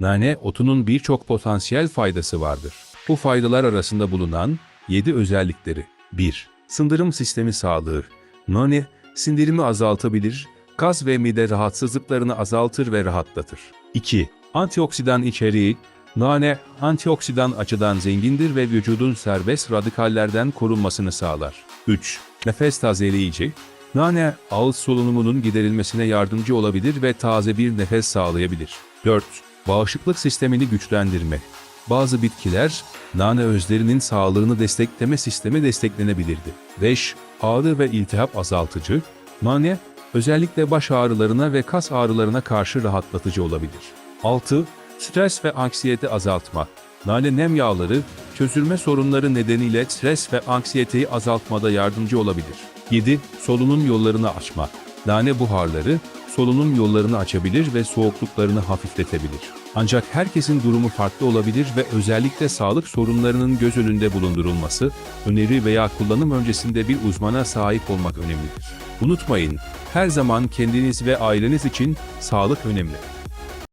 Nane otunun birçok potansiyel faydası vardır. Bu faydalar arasında bulunan 7 özellikleri. 1. Sindirim sistemi sağlığı. Nane, sindirimi azaltabilir, gaz ve mide rahatsızlıklarını azaltır ve rahatlatır. 2. Antioksidan içeriği. Nane, antioksidan açıdan zengindir ve vücudun serbest radikallerden korunmasını sağlar. 3. Nefes tazeleyici. Nane, ağız solunumunun giderilmesine yardımcı olabilir ve taze bir nefes sağlayabilir. 4. Bağışıklık sistemini güçlendirme. Bazı bitkiler, nane özlerinin sağlığını destekleme sistemi desteklenebilirdi. 5. Ağrı ve iltihap azaltıcı. Nane, özellikle baş ağrılarına ve kas ağrılarına karşı rahatlatıcı olabilir. 6. Stres ve anksiyete azaltma. Nane nem yağları, çözülme sorunları nedeniyle stres ve anksiyeteyi azaltmada yardımcı olabilir. 7. Solunum yollarını açma. Nane buharları, solunum yollarını açabilir ve soğukluklarını hafifletebilir. Ancak herkesin durumu farklı olabilir ve özellikle sağlık sorunlarının göz önünde bulundurulması, öneri veya kullanım öncesinde bir uzmana sahip olmak önemlidir. Unutmayın, her zaman kendiniz ve aileniz için sağlık önemli.